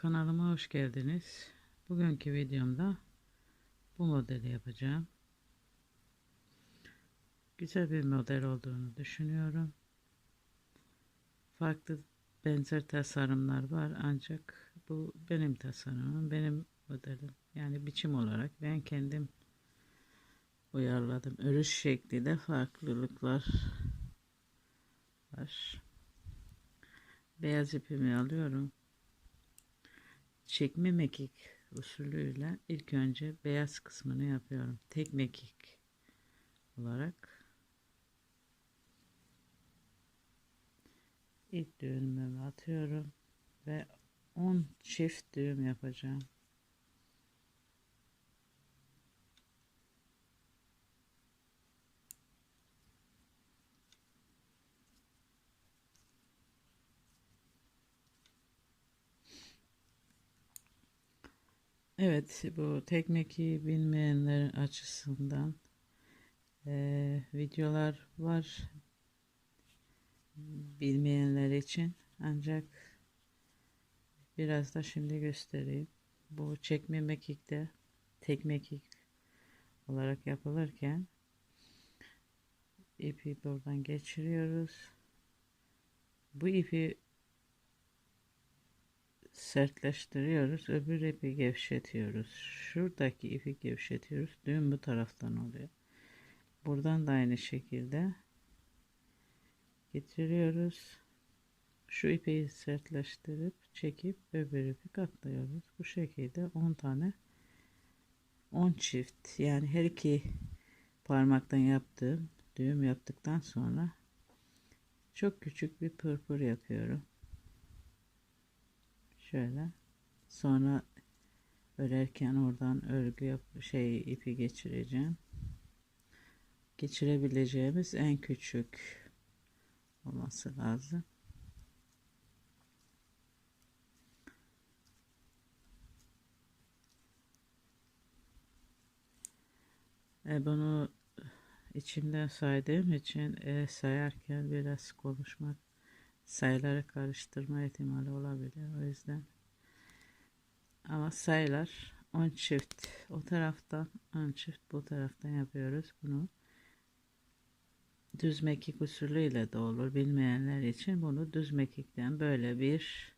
Kanalıma hoş geldiniz. Bugünkü videomda bu modeli yapacağım. Güzel bir model olduğunu düşünüyorum. Farklı benzer tasarımlar var ancak bu benim tasarımım, benim modelim. Yani biçim olarak ben kendim uyarladım. Örüş şekli de farklılıklar var. Beyaz ipimi alıyorum çekme mekik usulüyle ilk önce beyaz kısmını yapıyorum. Tek mekik olarak ilk düğümümü atıyorum ve 10 çift düğüm yapacağım. Evet bu tekneki bilmeyenler açısından e, videolar var bilmeyenler için ancak biraz da şimdi göstereyim. Bu çekme mekikte tek mekik olarak yapılırken ipi buradan geçiriyoruz. Bu ipi sertleştiriyoruz. Öbür ipi gevşetiyoruz. Şuradaki ipi gevşetiyoruz. Düğüm bu taraftan oluyor. Buradan da aynı şekilde getiriyoruz. Şu ipi sertleştirip çekip öbür ipi katlıyoruz. Bu şekilde 10 tane 10 çift yani her iki parmaktan yaptığım düğüm yaptıktan sonra çok küçük bir pırpır yapıyorum. Şöyle. Sonra örerken oradan örgü yap şey ipi geçireceğim. Geçirebileceğimiz en küçük olması lazım. E bunu içimden saydığım için e, sayarken biraz konuşmak sayıları karıştırma ihtimali olabilir. O yüzden ama sayılar 10 çift. O taraftan 10 çift bu taraftan yapıyoruz. Bunu düz mekik usulüyle de olur. Bilmeyenler için bunu düz mekikten böyle bir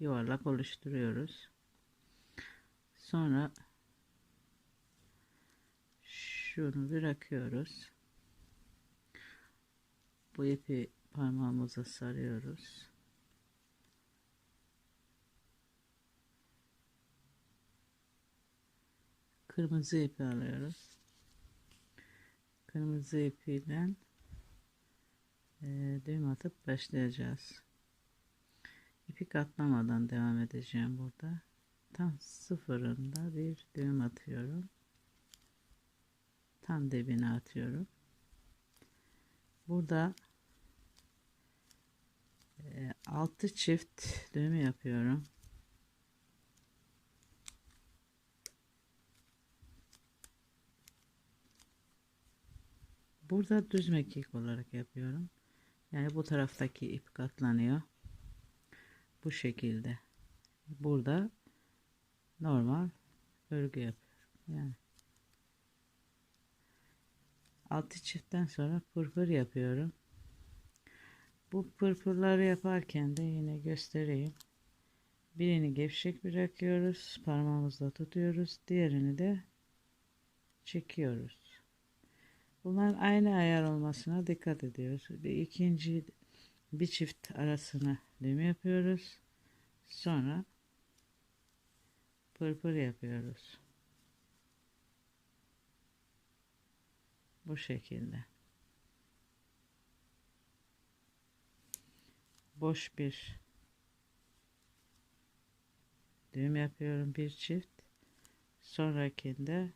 yuvarlak oluşturuyoruz. Sonra şunu bırakıyoruz. Bu ipi parmağımıza sarıyoruz. Kırmızı ipi alıyoruz. Kırmızı ipiyle e, düğüm atıp başlayacağız. İpi katlamadan devam edeceğim burada. Tam sıfırında bir düğüm atıyorum. Tam dibine atıyorum. Burada 6 çift düğüm yapıyorum. Burada düz mekik olarak yapıyorum. Yani bu taraftaki ip katlanıyor. Bu şekilde. Burada normal örgü yapıyorum. Yani 6 çiftten sonra pırpır yapıyorum. Bu pırpırları yaparken de yine göstereyim. Birini gevşek bırakıyoruz. Parmağımızla tutuyoruz. Diğerini de çekiyoruz. Bunlar aynı ayar olmasına dikkat ediyoruz. Bir ikinci bir çift arasına düğüm yapıyoruz. Sonra pırpır yapıyoruz. Bu şekilde. Boş bir düğüm yapıyorum bir çift. Sonrakinde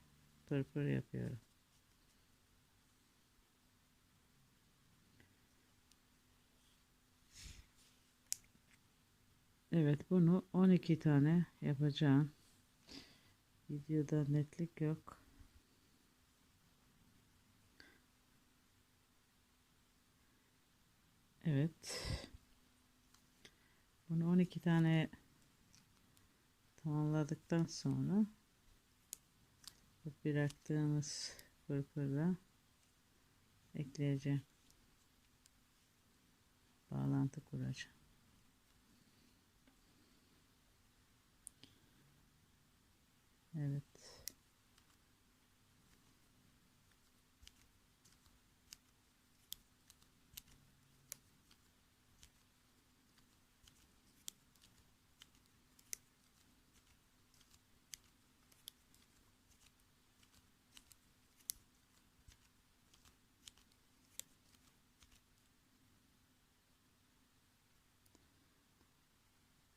pırpır yapıyorum. Evet bunu 12 tane yapacağım. Videoda netlik yok. Evet Bunu 12 tane tamamladıktan sonra bıraktığımız pırpırla ekleyeceğim. Bağlantı kuracağım. Evet.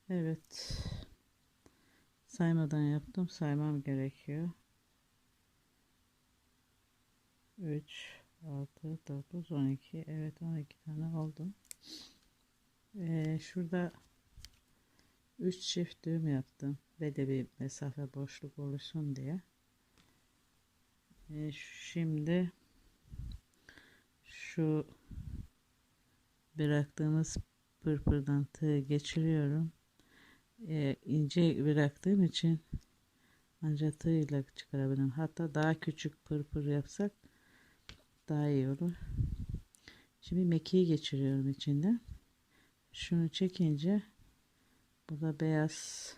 Evet. Saymadan yaptım. Saymam gerekiyor. 3, 6, 9, 12. Evet 12 tane oldu. Ee, şurada 3 çift düğüm yaptım. Ve de bir mesafe boşluk oluşsun diye. Ee, şimdi şu bıraktığımız pırpırdan tığı geçiriyorum e, ince bıraktığım için ancak tığıyla çıkarabilirim. Hatta daha küçük pırpır yapsak daha iyi olur. Şimdi mekiği geçiriyorum içinden. Şunu çekince burada beyaz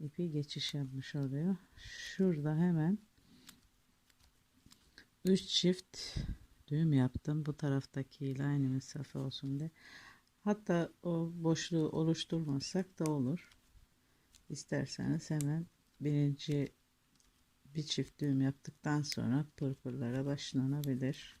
ipi geçiş yapmış oluyor. Şurada hemen 3 çift düğüm yaptım. Bu taraftakiyle aynı mesafe olsun diye. Hatta o boşluğu oluşturmasak da olur. İsterseniz hemen birinci bir çift düğüm yaptıktan sonra pırpırlara başlanabilir.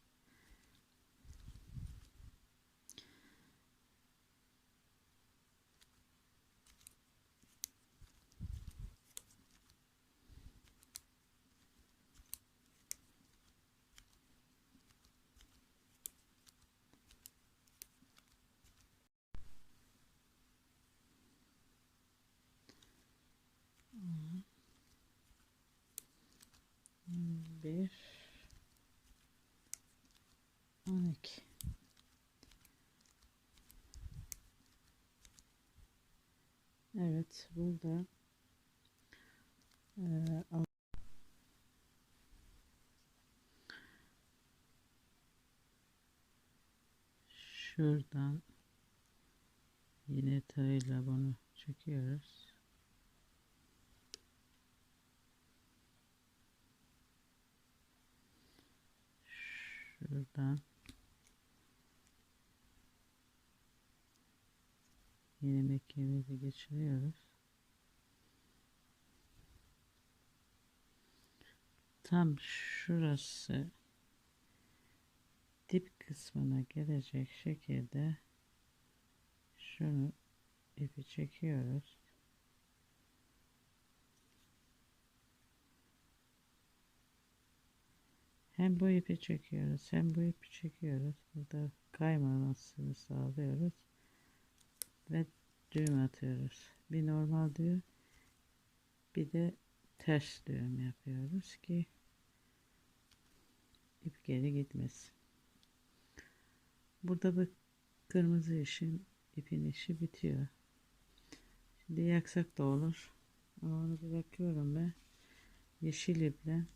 Bir on iki Evet burada e, şuradan yine tığıyla bunu çekiyoruz. Şuradan yine mekiğimizi geçiriyoruz. Tam şurası dip kısmına gelecek şekilde şunu ipi çekiyoruz. Hem bu ipi çekiyoruz hem bu ipi çekiyoruz. Burada kaymamasını sağlıyoruz. Ve düğüm atıyoruz. Bir normal düğüm bir de ters düğüm yapıyoruz ki ip geri gitmesin. Burada bu kırmızı işin ipin işi bitiyor. Şimdi yaksak da olur. Ama onu bırakıyorum ben. Yeşil iple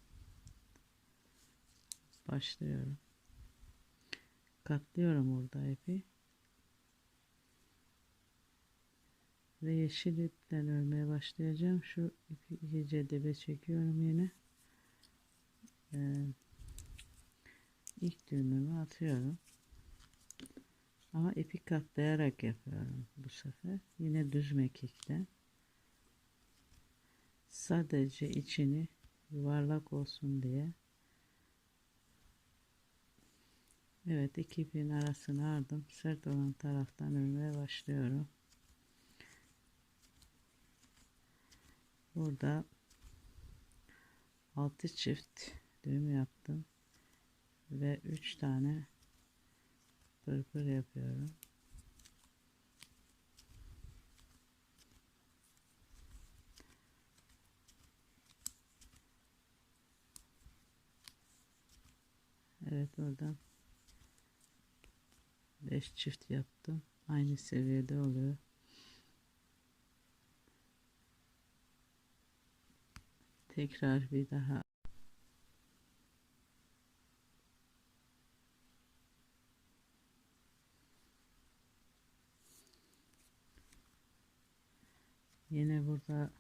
başlıyorum. Katlıyorum burada ipi. Ve yeşil ipten örmeye başlayacağım. Şu ipi iyice dibe çekiyorum yine. Ee, ilk düğümümü atıyorum. Ama ipi katlayarak yapıyorum bu sefer. Yine düz mekikten. Sadece içini yuvarlak olsun diye Evet iki ipin arasını aldım. Sert olan taraftan örmeye başlıyorum. Burada 6 çift düğüm yaptım. Ve 3 tane pırpır yapıyorum. Evet oradan 5 çift yaptım. Aynı seviyede oluyor. Tekrar bir daha Yine burada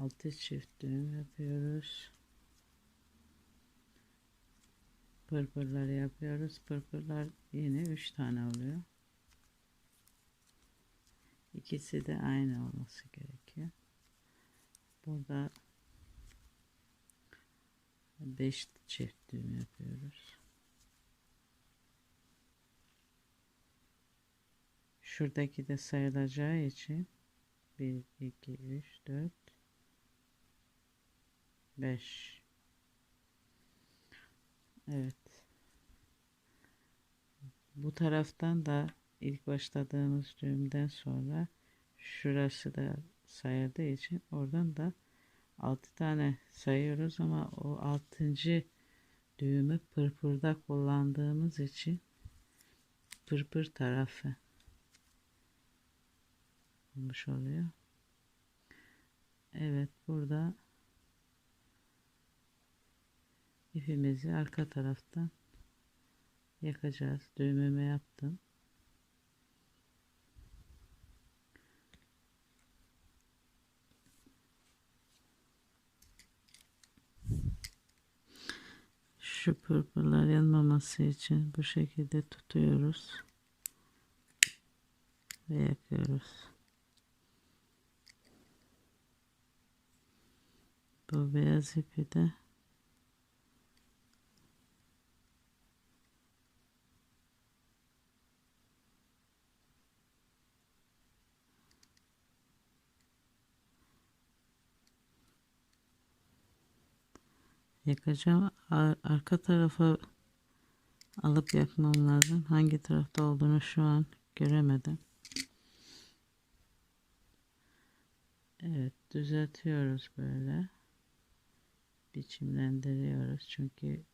6 çift düğüm yapıyoruz. Pırpırları yapıyoruz. Pırpırlar yine üç tane oluyor. İkisi de aynı olması gerekiyor. Burada 5 çift düğüm yapıyoruz. Şuradaki de sayılacağı için 1, 2, 3, 4, 5. Evet. Bu taraftan da ilk başladığımız düğümden sonra şurası da sayıldığı için oradan da 6 tane sayıyoruz ama o 6. düğümü pırpırda kullandığımız için pırpır tarafı olmuş oluyor. Evet burada ipimizi arka taraftan yakacağız. Düğümümü yaptım. Şu pırpırlar yanmaması için bu şekilde tutuyoruz ve yakıyoruz. Bu beyaz ipi de yakacağım. Ar arka tarafa alıp yakmam lazım. Hangi tarafta olduğunu şu an göremedim. Evet düzeltiyoruz böyle. Biçimlendiriyoruz. Çünkü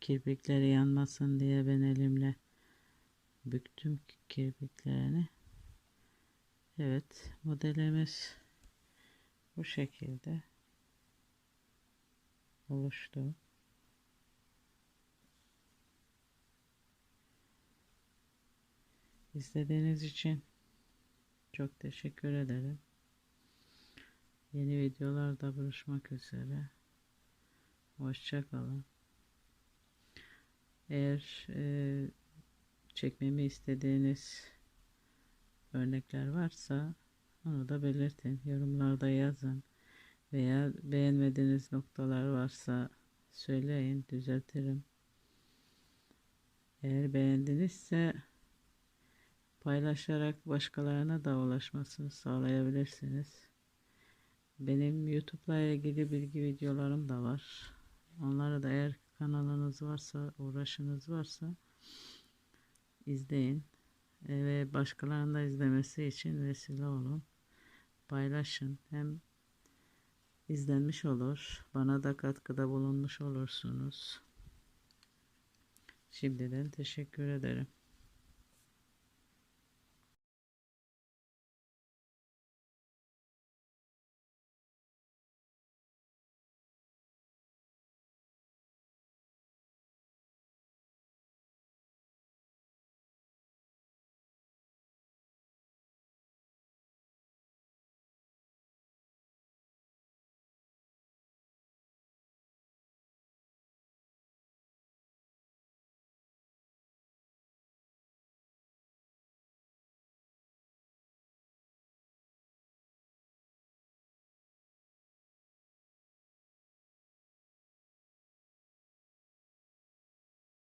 kirpikleri yanmasın diye ben elimle büktüm kirpiklerini. Evet modelimiz bu şekilde oluştu. İzlediğiniz için çok teşekkür ederim. Yeni videolarda buluşmak üzere. Hoşçakalın. Eğer e, çekmemi istediğiniz örnekler varsa onu da belirtin. Yorumlarda yazın. Veya beğenmediğiniz noktalar varsa söyleyin. Düzeltirim. Eğer beğendinizse paylaşarak başkalarına da ulaşmasını sağlayabilirsiniz. Benim YouTube'la ilgili bilgi videolarım da var. Onları da eğer kanalınız varsa, uğraşınız varsa izleyin. Ve başkalarının da izlemesi için vesile olun. Paylaşın. Hem izlenmiş olur. Bana da katkıda bulunmuş olursunuz. Şimdiden teşekkür ederim.